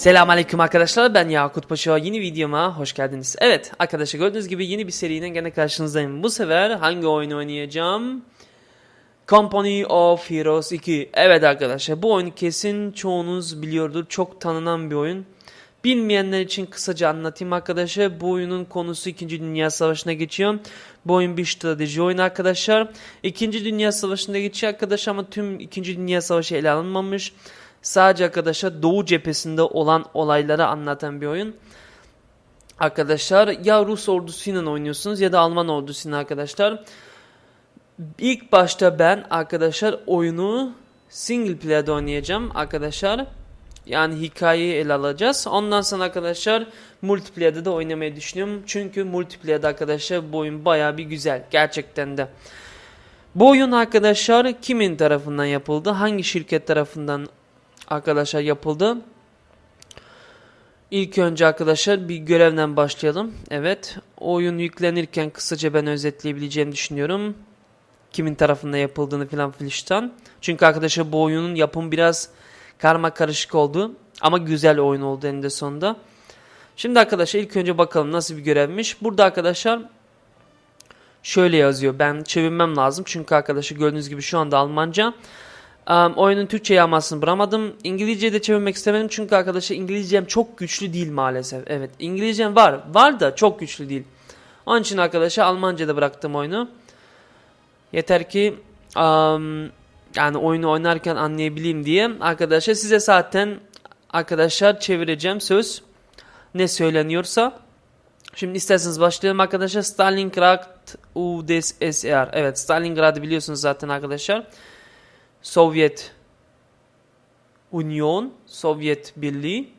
Selamünaleyküm arkadaşlar ben Yakut Paşa yeni videoma hoş geldiniz. Evet arkadaşlar gördüğünüz gibi yeni bir seriden gene karşınızdayım. Bu sefer hangi oyunu oynayacağım? Company of Heroes 2. Evet arkadaşlar bu oyunu kesin çoğunuz biliyordur. Çok tanınan bir oyun. Bilmeyenler için kısaca anlatayım arkadaşlar. Bu oyunun konusu 2. Dünya Savaşı'na geçiyor. Bu oyun bir strateji oyunu arkadaşlar. 2. Dünya Savaşı'nda geçiyor arkadaşlar ama tüm 2. Dünya Savaşı ele alınmamış. Sadece arkadaşlar Doğu cephesinde olan olayları anlatan bir oyun. Arkadaşlar ya Rus ordusuyla oynuyorsunuz ya da Alman ordusuyla arkadaşlar. İlk başta ben arkadaşlar oyunu single player'da oynayacağım arkadaşlar. Yani hikayeyi ele alacağız. Ondan sonra arkadaşlar multiplayer'da da oynamayı düşünüyorum. Çünkü multiplayer'da arkadaşlar bu oyun baya bir güzel. Gerçekten de. Bu oyun arkadaşlar kimin tarafından yapıldı? Hangi şirket tarafından arkadaşlar yapıldı? İlk önce arkadaşlar bir görevden başlayalım. Evet. Oyun yüklenirken kısaca ben özetleyebileceğimi düşünüyorum. Kimin tarafından yapıldığını filan filişten. Çünkü arkadaşlar bu oyunun yapım biraz karma karışık oldu. Ama güzel oyun oldu eninde sonunda. Şimdi arkadaşlar ilk önce bakalım nasıl bir görevmiş. Burada arkadaşlar şöyle yazıyor. Ben çevirmem lazım. Çünkü arkadaşlar gördüğünüz gibi şu anda Almanca. Um, oyunun Türkçe yamasını bulamadım. İngilizce'ye de çevirmek istemedim. Çünkü arkadaşlar İngilizcem çok güçlü değil maalesef. Evet İngilizcem var. Var da çok güçlü değil. Onun için arkadaşlar Almanca'da bıraktım oyunu. Yeter ki um, yani oyunu oynarken anlayabileyim diye arkadaşlar size zaten arkadaşlar çevireceğim söz ne söyleniyorsa. Şimdi isterseniz başlayalım arkadaşlar. Stalingrad UdSSR. Evet Stalingrad'ı biliyorsunuz zaten arkadaşlar. Sovyet Union, Sovyet Birliği.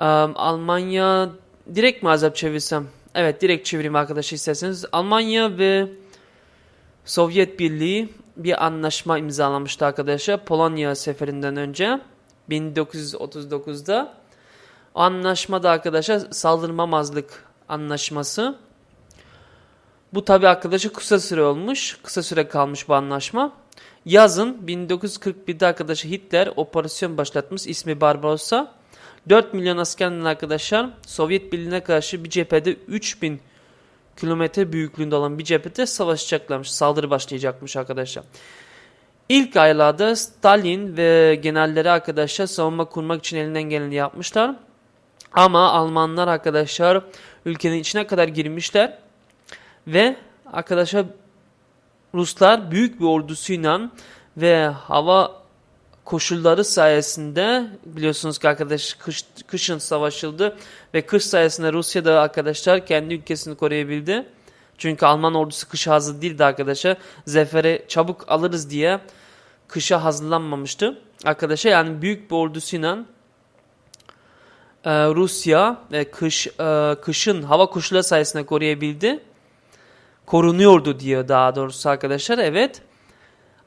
Um, Almanya direkt mi azap çevirsem? Evet direkt çevireyim arkadaşlar isterseniz. Almanya ve Sovyet Birliği bir anlaşma imzalamıştı arkadaşlar. Polonya seferinden önce 1939'da. O anlaşmada arkadaşlar saldırmamazlık anlaşması. Bu tabi arkadaşlar kısa süre olmuş. Kısa süre kalmış bu anlaşma. Yazın 1941'de arkadaşlar Hitler operasyon başlatmış ismi Barbarossa. 4 milyon askerle arkadaşlar Sovyet Birliği'ne karşı bir cephede 3000 kilometre büyüklüğünde olan bir cephede savaşacaklarmış. Saldırı başlayacakmış arkadaşlar. İlk aylarda Stalin ve generalleri arkadaşlar savunma kurmak için elinden geleni yapmışlar. Ama Almanlar arkadaşlar ülkenin içine kadar girmişler. Ve arkadaşlar Ruslar büyük bir ordusuyla ve hava koşulları sayesinde biliyorsunuz ki arkadaş kış, kışın savaşıldı ve kış sayesinde Rusya da arkadaşlar kendi ülkesini koruyabildi. Çünkü Alman ordusu kışa hazır değildi arkadaşlar. Zefere çabuk alırız diye kışa hazırlanmamıştı. Arkadaşlar yani büyük bir ordusuyla e, Rusya ve kış e, kışın hava koşulları sayesinde koruyabildi. Korunuyordu diyor daha doğrusu arkadaşlar. Evet.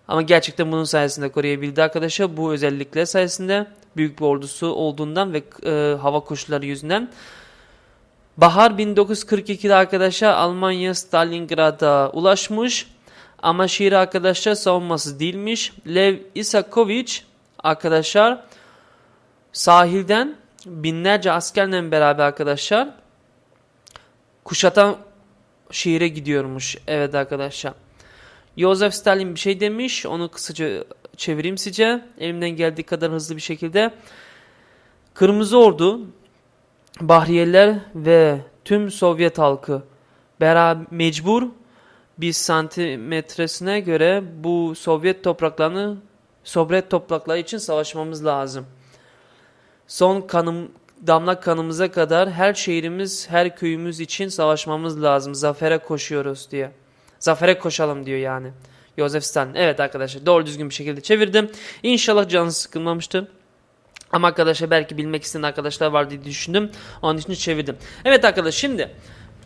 Ama gerçekten bunun sayesinde koruyabildi arkadaşlar. Bu özellikle sayesinde büyük bir ordusu olduğundan ve e, hava koşulları yüzünden. Bahar 1942'de arkadaşlar Almanya Stalingrad'a ulaşmış. Ama şehir arkadaşlar savunması değilmiş. Lev Isakovic arkadaşlar sahilden binlerce askerle beraber arkadaşlar kuşatan şehire gidiyormuş. Evet arkadaşlar. Joseph Stalin bir şey demiş. Onu kısaca çevireyim size. Elimden geldiği kadar hızlı bir şekilde. Kırmızı Ordu, Bahriyeler ve tüm Sovyet halkı beraber mecbur bir santimetresine göre bu Sovyet topraklarını Sovyet toprakları için savaşmamız lazım. Son kanım damla kanımıza kadar her şehrimiz, her köyümüz için savaşmamız lazım. Zafere koşuyoruz diye. Zafere koşalım diyor yani. Joseph Stalin. Evet arkadaşlar doğru düzgün bir şekilde çevirdim. İnşallah canınız sıkılmamıştır. Ama arkadaşlar belki bilmek isteyen arkadaşlar var diye düşündüm. Onun için çevirdim. Evet arkadaşlar şimdi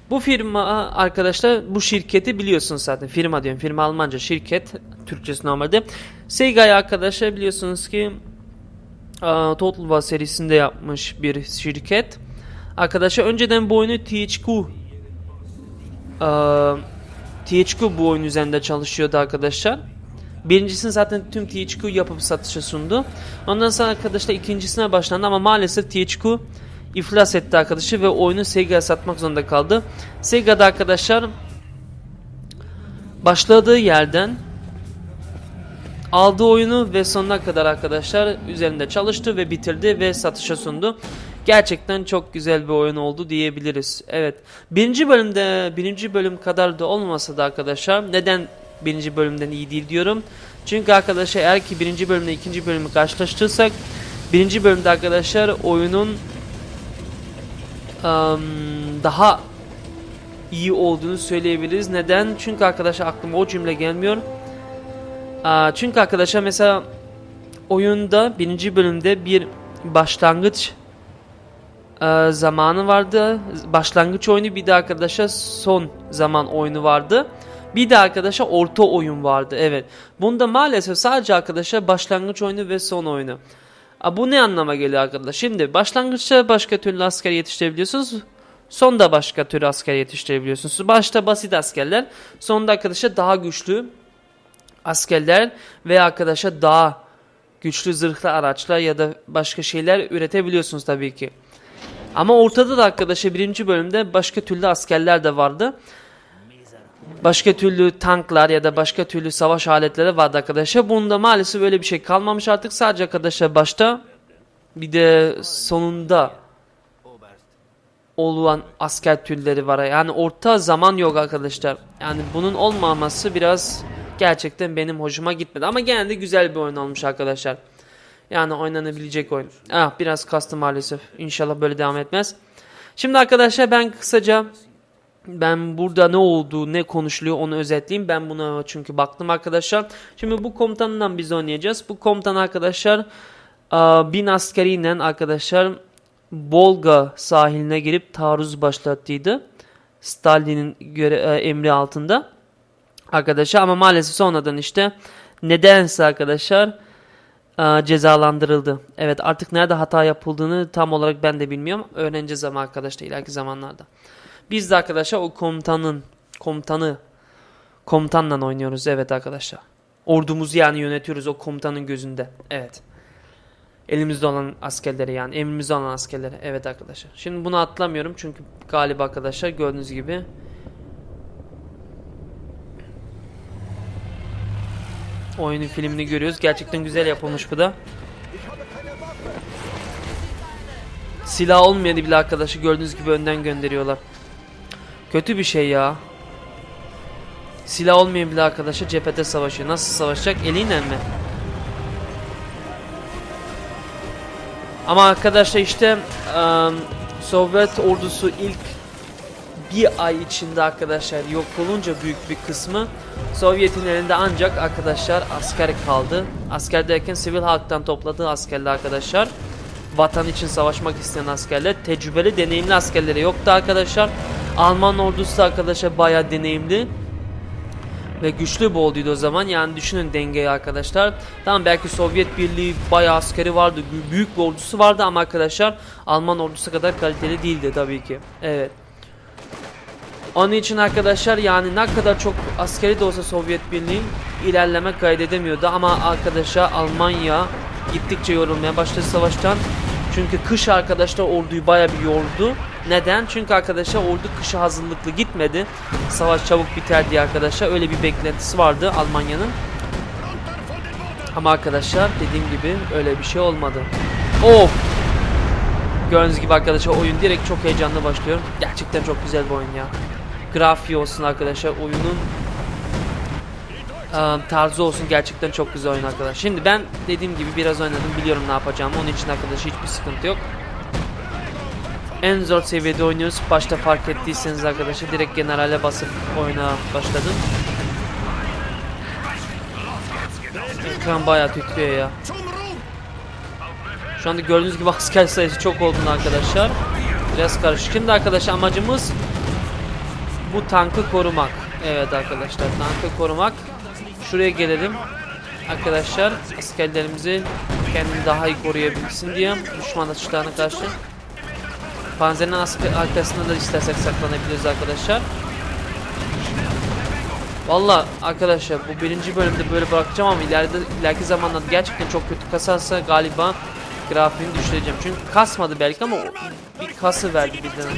bu firma arkadaşlar bu şirketi biliyorsunuz zaten. Firma diyorum. Firma Almanca şirket. Türkçesi normalde. Sega'yı arkadaşlar biliyorsunuz ki Total War serisinde yapmış bir şirket. Arkadaşlar önceden bu oyunu THQ THQ bu oyun üzerinde çalışıyordu arkadaşlar. Birincisini zaten tüm THQ yapıp satışa sundu. Ondan sonra arkadaşlar ikincisine başlandı ama maalesef THQ iflas etti arkadaşı ve oyunu Sega'ya satmak zorunda kaldı. Sega'da arkadaşlar başladığı yerden aldığı oyunu ve sonuna kadar arkadaşlar üzerinde çalıştı ve bitirdi ve satışa sundu. Gerçekten çok güzel bir oyun oldu diyebiliriz. Evet. Birinci bölümde birinci bölüm kadar da olmasa da arkadaşlar neden birinci bölümden iyi değil diyorum. Çünkü arkadaşlar eğer ki birinci bölümle ikinci bölümü karşılaştırırsak birinci bölümde arkadaşlar oyunun ım, daha iyi olduğunu söyleyebiliriz. Neden? Çünkü arkadaşlar aklıma o cümle gelmiyor. Çünkü arkadaşlar mesela oyunda birinci bölümde bir başlangıç zamanı vardı. Başlangıç oyunu bir de arkadaşlar son zaman oyunu vardı. Bir de arkadaşlar orta oyun vardı. Evet. Bunda maalesef sadece arkadaşlar başlangıç oyunu ve son oyunu. Aa, bu ne anlama geliyor arkadaşlar? Şimdi başlangıçta başka türlü asker yetiştirebiliyorsunuz. Sonda başka türlü asker yetiştirebiliyorsunuz. Başta basit askerler. Sonda arkadaşlar daha güçlü askerler ve arkadaşa daha güçlü zırhlı araçlar ya da başka şeyler üretebiliyorsunuz tabii ki. Ama ortada da arkadaşa birinci bölümde başka türlü askerler de vardı. Başka türlü tanklar ya da başka türlü savaş aletleri vardı arkadaşlar. Bunda maalesef öyle bir şey kalmamış artık. Sadece arkadaşlar başta bir de sonunda olan asker türleri var. Yani orta zaman yok arkadaşlar. Yani bunun olmaması biraz gerçekten benim hoşuma gitmedi. Ama gene de güzel bir oyun olmuş arkadaşlar. Yani oynanabilecek oyun. Ah biraz kastı maalesef. İnşallah böyle devam etmez. Şimdi arkadaşlar ben kısaca ben burada ne olduğu ne konuşuluyor onu özetleyeyim. Ben buna çünkü baktım arkadaşlar. Şimdi bu komutanından biz oynayacağız. Bu komutan arkadaşlar aa, bin askeriyle arkadaşlar Volga sahiline girip taarruz başlattıydı. Stalin'in e, emri altında arkadaşlar ama maalesef sonradan işte nedense arkadaşlar e, cezalandırıldı. Evet artık nerede hata yapıldığını tam olarak ben de bilmiyorum. Öğreneceğiz ama arkadaşlar ileriki zamanlarda. Biz de arkadaşlar o komutanın komutanı komutanla oynuyoruz evet arkadaşlar. Ordumuzu yani yönetiyoruz o komutanın gözünde. Evet. Elimizde olan askerleri yani emrimizde olan askerleri. Evet arkadaşlar. Şimdi bunu atlamıyorum çünkü galiba arkadaşlar gördüğünüz gibi oyunu filmini görüyoruz. Gerçekten güzel yapılmış bu da. Silah olmayan bile arkadaşı gördüğünüz gibi önden gönderiyorlar. Kötü bir şey ya. Silah olmayan bile arkadaşı cephede savaşıyor. Nasıl savaşacak? Eliyle mi? Ama arkadaşlar işte ıı, Sovyet ordusu ilk bir ay içinde arkadaşlar yok olunca büyük bir kısmı Sovyet'in elinde ancak arkadaşlar asker kaldı. Asker derken sivil halktan topladığı askerler arkadaşlar. Vatan için savaşmak isteyen askerler. Tecrübeli, deneyimli askerleri yoktu arkadaşlar. Alman ordusu da arkadaşlar bayağı deneyimli ve güçlü bir orduydu o zaman. Yani düşünün dengeyi arkadaşlar. Tamam belki Sovyet Birliği bayağı askeri vardı. bü- Büyük bir ordusu vardı ama arkadaşlar Alman ordusu kadar kaliteli değildi tabii ki. Evet. Onun için arkadaşlar yani ne kadar çok askeri de olsa Sovyet Birliği ilerleme kaydedemiyordu ama arkadaşlar Almanya gittikçe yorulmaya başladı savaştan. Çünkü kış arkadaşlar orduyu baya bir yordu. Neden? Çünkü arkadaşlar ordu kışa hazırlıklı gitmedi. Savaş çabuk biter diye arkadaşlar öyle bir beklentisi vardı Almanya'nın. Ama arkadaşlar dediğim gibi öyle bir şey olmadı. Of! Gördüğünüz gibi arkadaşlar oyun direkt çok heyecanlı başlıyor. Gerçekten çok güzel bir oyun ya. Grafiği olsun arkadaşlar oyunun e, tarzı olsun gerçekten çok güzel oyun arkadaşlar. Şimdi ben dediğim gibi biraz oynadım biliyorum ne yapacağımı. Onun için arkadaşlar hiçbir sıkıntı yok. En zor seviyede oynuyoruz. Başta fark ettiyseniz arkadaşlar direkt generale basıp oyuna başladım. Ekran bayağı titriyor ya. Şu anda gördüğünüz gibi asker sayısı çok olduğunu arkadaşlar. Biraz karışık. Şimdi arkadaşlar amacımız bu tankı korumak. Evet arkadaşlar tankı korumak. Şuraya gelelim. Arkadaşlar askerlerimizi kendini daha iyi koruyabilsin diye düşman atışlarına karşı. Panzerin arkasında da istersek saklanabiliriz arkadaşlar. Valla arkadaşlar bu birinci bölümde böyle bırakacağım ama ileride ileriki zamanlarda gerçekten çok kötü kasarsa galiba grafiğini düşüreceğim. Çünkü kasmadı belki ama bir kası verdi birden.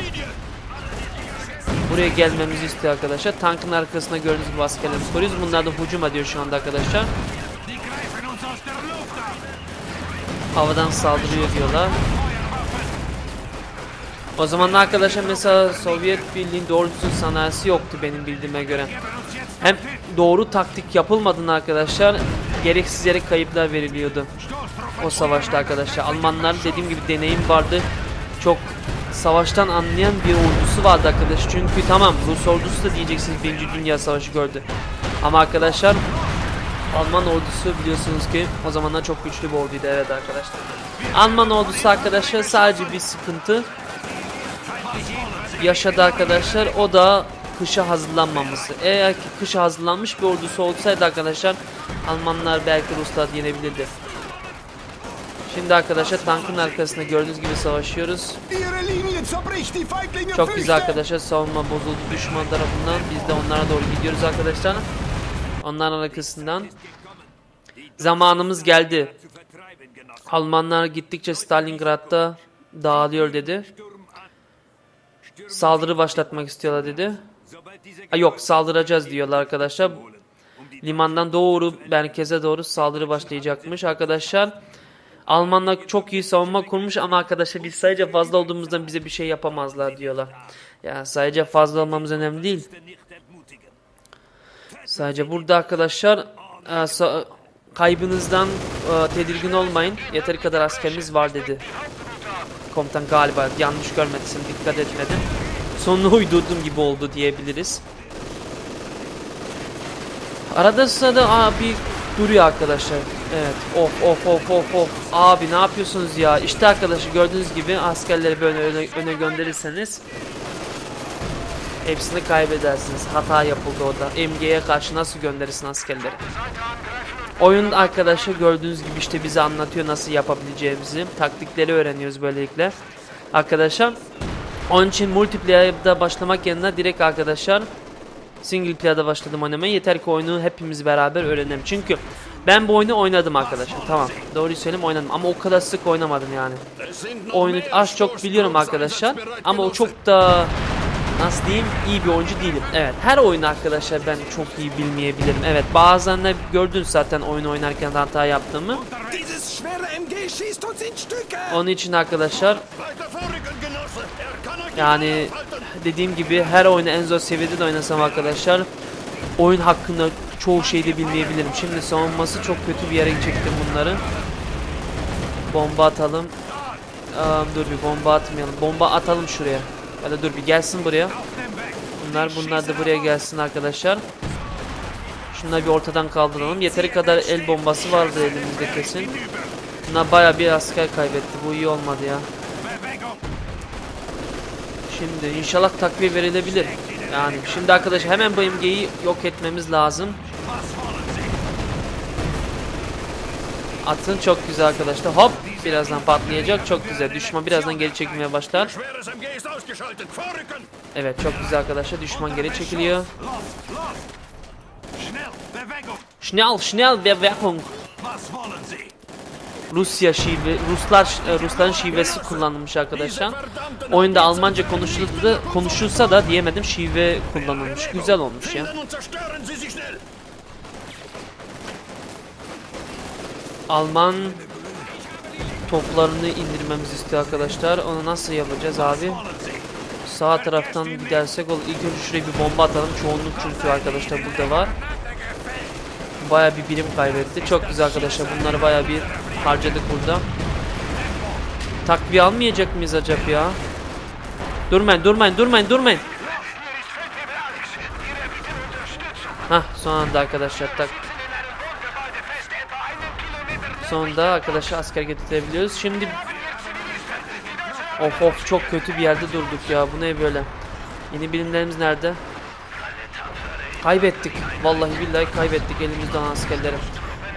Buraya gelmemizi istiyor arkadaşlar. Tankın arkasında gördüğünüz gibi askerlerimizi koruyoruz. Bunlar da hücum ediyor şu anda arkadaşlar. Havadan saldırıyor diyorlar. O zaman arkadaşlar mesela Sovyet Birliği'nin doğru düzgün sanayisi yoktu benim bildiğime göre. Hem doğru taktik yapılmadığında arkadaşlar gereksiz yere kayıplar veriliyordu. O savaşta arkadaşlar. Almanlar dediğim gibi deneyim vardı. Çok savaştan anlayan bir ordusu vardı arkadaş. Çünkü tamam Rus ordusu da diyeceksiniz Birinci Dünya Savaşı gördü. Ama arkadaşlar Alman ordusu biliyorsunuz ki o zamanlar çok güçlü bir orduydu evet arkadaşlar. Alman ordusu arkadaşlar sadece bir sıkıntı yaşadı arkadaşlar. O da kışa hazırlanmaması. Eğer ki kışa hazırlanmış bir ordusu olsaydı arkadaşlar Almanlar belki Ruslar yenebilirdi. Şimdi arkadaşlar tankın arkasında gördüğünüz gibi savaşıyoruz. Çok güzel arkadaşlar savunma bozuldu düşman tarafından. Biz de onlara doğru gidiyoruz arkadaşlar. Onların arkasından. Zamanımız geldi. Almanlar gittikçe Stalingrad'da dağılıyor dedi. Saldırı başlatmak istiyorlar dedi. Ha, yok saldıracağız diyorlar arkadaşlar. Limandan doğru merkeze doğru saldırı başlayacakmış arkadaşlar. Almanlar çok iyi savunma kurmuş ama arkadaşlar biz sadece fazla olduğumuzdan bize bir şey yapamazlar diyorlar. Ya sadece fazla olmamız önemli değil. Sadece burada arkadaşlar e, kaybınızdan e, tedirgin olmayın. Yeteri kadar askeriniz var dedi. Komutan galiba yanlış görmediysen dikkat etmedim. Sonunu uydurdum gibi oldu diyebiliriz. Arada sırada abi duruyor arkadaşlar. Evet. Of of of of of. Abi ne yapıyorsunuz ya? İşte arkadaşlar gördüğünüz gibi askerleri böyle öne, öne gönderirseniz hepsini kaybedersiniz. Hata yapıldı orada. MG'ye karşı nasıl gönderirsin askerleri? Oyun arkadaşlar gördüğünüz gibi işte bize anlatıyor nasıl yapabileceğimizi. Taktikleri öğreniyoruz böylelikle. Arkadaşlar onun için multiplayer'da başlamak yerine direkt arkadaşlar single player'da başladım oynamaya. Yeter ki oyunu hepimiz beraber öğrenelim. Çünkü ben bu oyunu oynadım arkadaşlar. Tamam. Doğruyu söyleyeyim oynadım ama o kadar sık oynamadım yani. Oyunu az çok biliyorum arkadaşlar. Ama o çok da nasıl diyeyim iyi bir oyuncu değilim. Evet her oyunu arkadaşlar ben çok iyi bilmeyebilirim. Evet bazen de gördün zaten oyun oynarken hata yaptığımı. Onun için arkadaşlar yani dediğim gibi her oyunu en zor seviyede de oynasam arkadaşlar oyun hakkında çoğu şeyi de bilmeyebilirim. Şimdi savunması çok kötü bir yere çektim bunları. Bomba atalım. Aa, dur bir bomba atmayalım. Bomba atalım şuraya. Ya da dur bir gelsin buraya. Bunlar bunlar da buraya gelsin arkadaşlar. Şunları bir ortadan kaldıralım. Yeteri kadar el bombası vardı elimizde kesin. Bunlar baya bir asker kaybetti. Bu iyi olmadı ya. Şimdi inşallah takviye verilebilir. Yani şimdi arkadaşlar hemen bu MG'yi yok etmemiz lazım. Atın çok güzel arkadaşlar. Hop birazdan patlayacak. Çok güzel. Düşman birazdan geri çekilmeye başlar. Evet çok güzel arkadaşlar. Düşman geri çekiliyor. Schnell schnell Bewegung. Rusya şive, Ruslar e, Rusların şivesi kullanılmış arkadaşlar. Oyunda Almanca konuşulsa da, konuşulsa da diyemedim şive kullanılmış. Güzel olmuş ya. Alman toplarını indirmemizi istiyor arkadaşlar. Onu nasıl yapacağız abi? Sağ taraftan gidersek olur. İlk önce şuraya bir bomba atalım. Çoğunluk çünkü arkadaşlar burada var. Baya bir birim kaybetti. Çok güzel arkadaşlar. Bunları baya bir harcadık burada. Takviye almayacak mıyız acaba ya? Durmayın, durmayın, durmayın, durmayın. Hah, son anda arkadaşlar tak. Sonunda arkadaşlar asker getirebiliyoruz. Şimdi Of of çok kötü bir yerde durduk ya. Bu ne böyle? Yeni birimlerimiz nerede? Kaybettik. Vallahi billahi kaybettik elimizden askerleri.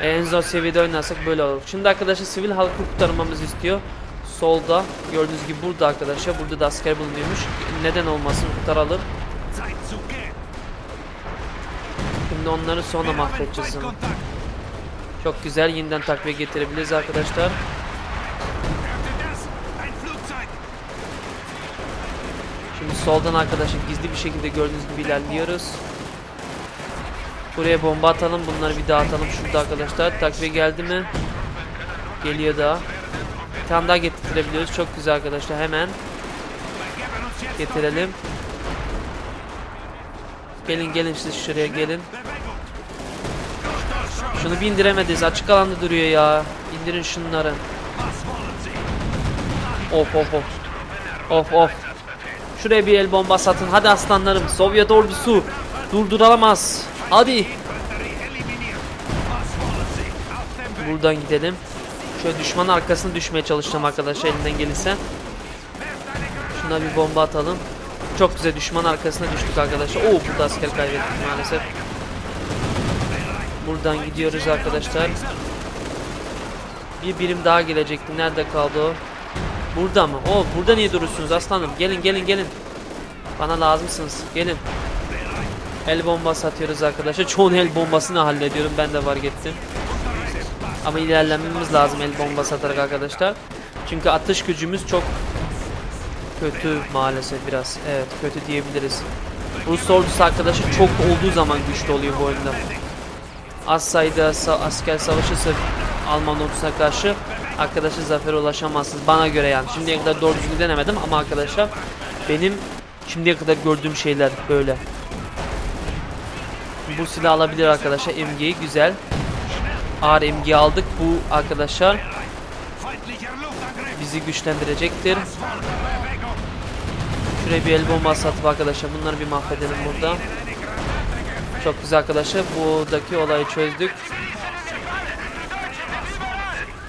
En zor seviyede oynarsak böyle olur. Şimdi arkadaşlar sivil halkı kurtarmamızı istiyor. Solda gördüğünüz gibi burada arkadaşlar. Burada da asker bulunuyormuş. Neden olmasın kurtaralım. Şimdi onları sonra mahvedeceğiz. Çok güzel yeniden takviye getirebiliriz arkadaşlar. Şimdi soldan arkadaşlar gizli bir şekilde gördüğünüz gibi ilerliyoruz. Buraya bomba atalım. Bunları bir daha atalım şurada arkadaşlar. Takviye geldi mi? Geliyor daha. Bir tane daha getirebiliyoruz. Çok güzel arkadaşlar. Hemen getirelim. Gelin gelin siz şuraya gelin. Şunu bir. Açık alanda duruyor ya. İndirin şunları. Of of of. Of of. Şuraya bir el bomba satın. Hadi aslanlarım. Sovyet ordusu durdurulamaz. Hadi. Buradan gidelim. Şöyle düşman arkasına düşmeye çalışacağım arkadaşlar elinden gelirse. Şuna bir bomba atalım. Çok güzel düşman arkasına düştük arkadaşlar. Oo burada asker kaybettik maalesef. Buradan gidiyoruz arkadaşlar. Bir birim daha gelecekti. Nerede kaldı o? Burada mı? Oo burada niye durursunuz aslanım? Gelin gelin gelin. Bana lazımsınız. Gelin. El bombası atıyoruz arkadaşlar. Çoğun el bombasını hallediyorum. Ben de fark ettim. Ama ilerlememiz lazım el bombası atarak arkadaşlar. Çünkü atış gücümüz çok kötü maalesef biraz. Evet kötü diyebiliriz. Rus ordusu arkadaşlar çok olduğu zaman güçlü oluyor bu oyunda. Az sayıda sa- asker savaşırsa Alman ordusuna karşı arkadaşlar zafere ulaşamazsınız. Bana göre yani. Şimdiye kadar doğru düzgün denemedim ama arkadaşlar benim şimdiye kadar gördüğüm şeyler böyle. Bu silah alabilir arkadaşlar. MG'yi güzel. Ağır MG aldık. Bu arkadaşlar bizi güçlendirecektir. Şuraya bir el bombası atıp arkadaşlar bunları bir mahvedelim burada. Çok güzel arkadaşlar. Buradaki olayı çözdük.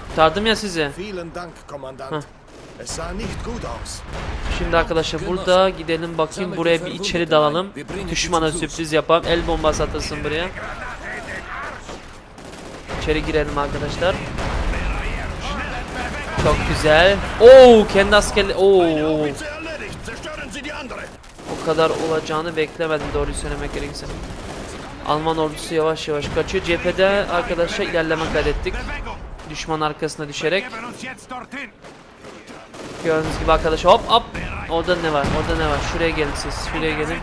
Kurtardım ya sizi. Vielen Dank, Kommandant. Es sah nicht gut aus. Şimdi arkadaşlar burada gidelim bakayım buraya bir içeri dalalım. Düşmana sürpriz yapalım. El bombası atılsın buraya. İçeri girelim arkadaşlar. Çok güzel. Oo kendi askerli. Oo. O kadar olacağını beklemedim doğruyu söylemek gerekirse. Alman ordusu yavaş yavaş kaçıyor. Cephede arkadaşlar ilerleme kaydettik. Düşman arkasına düşerek. Gördüğünüz gibi arkadaşlar hop hop. Orada ne var? Orada ne var? Şuraya gelin siz. Şuraya gelin.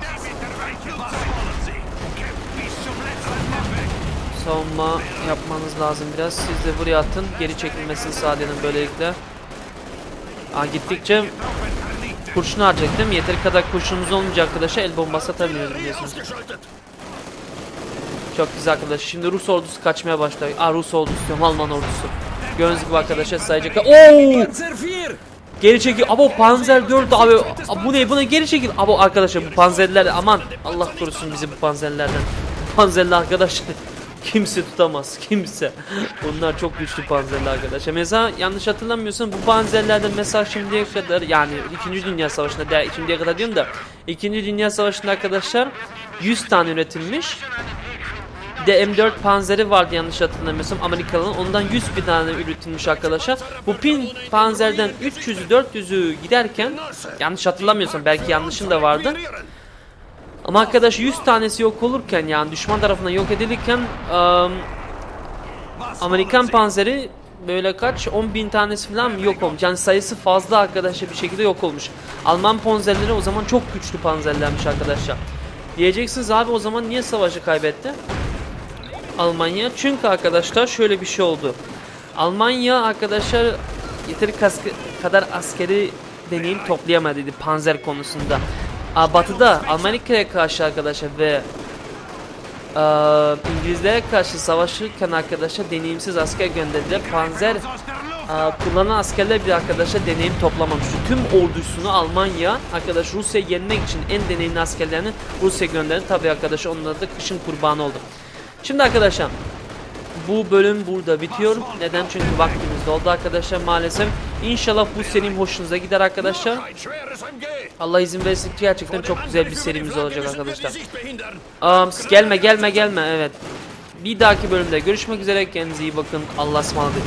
Savunma yapmanız lazım biraz. Siz de buraya atın. Geri çekilmesini sağlayalım böylelikle. Aa, gittikçe kurşun harcayacak değil mi? Yeteri kadar kurşunumuz olmayacak arkadaşlar. El bombası atabiliyoruz biliyorsunuz. Çok güzel arkadaşlar. Şimdi Rus ordusu kaçmaya başlıyor. Aa Rus ordusu diyorum. Alman ordusu. Gördüğünüz gibi arkadaşlar sayacak. Oo! Panzer 4. Geri çekil. Abo Panzer 4 abi. Aa, Bu ne? Bu ne? Geri çekil. Abo arkadaşlar bu panzerler aman Allah korusun bizi bu panzerlerden. Panzerli arkadaşlar kimse tutamaz. Kimse. Bunlar çok güçlü panzerli arkadaşlar. Mesela yanlış hatırlamıyorsam bu panzerlerden mesela şimdiye kadar yani 2. Dünya Savaşı'nda değil şimdiye kadar diyorum da 2. Dünya Savaşı'nda arkadaşlar 100 tane üretilmiş. De M4 panzeri vardı yanlış hatırlamıyorsam Amerikalı'nın. Ondan 100 bin tane üretilmiş arkadaşlar. Bu pin panzerden 300'ü 400'ü giderken yanlış hatırlamıyorsam belki yanlışım da vardı. Ama arkadaş 100 tanesi yok olurken yani düşman tarafından yok edilirken Was Amerikan panzeri böyle kaç 10 bin tanesi falan yok olmuş. Yani sayısı fazla arkadaşlar bir şekilde yok olmuş. Alman panzerleri o zaman çok güçlü panzerlermiş arkadaşlar. Diyeceksiniz abi o zaman niye savaşı kaybetti? Almanya. Çünkü arkadaşlar şöyle bir şey oldu. Almanya arkadaşlar yeteri kaskı, kadar askeri deneyim toplayamadıydı panzer konusunda. Aa, batı'da Amerika'ya karşı arkadaşlar ve aa, İngilizlere karşı savaşırken arkadaşlar deneyimsiz asker gönderdiler. Panzer aa, kullanan askerler bir arkadaşlar deneyim toplamamış. Tüm ordusunu Almanya arkadaş Rusya'yı yenmek için en deneyimli askerlerini Rusya gönderdi. Tabi arkadaşlar onlar da kışın kurbanı oldu. Şimdi arkadaşlar bu bölüm burada bitiyor. Neden? Çünkü vaktimiz doldu arkadaşlar maalesef. İnşallah bu serim hoşunuza gider arkadaşlar. Allah izin verirse gerçekten çok güzel bir serimiz olacak arkadaşlar. Um, gelme gelme gelme evet. Bir dahaki bölümde görüşmek üzere. Kendinize iyi bakın. Allah'a ısmarladık.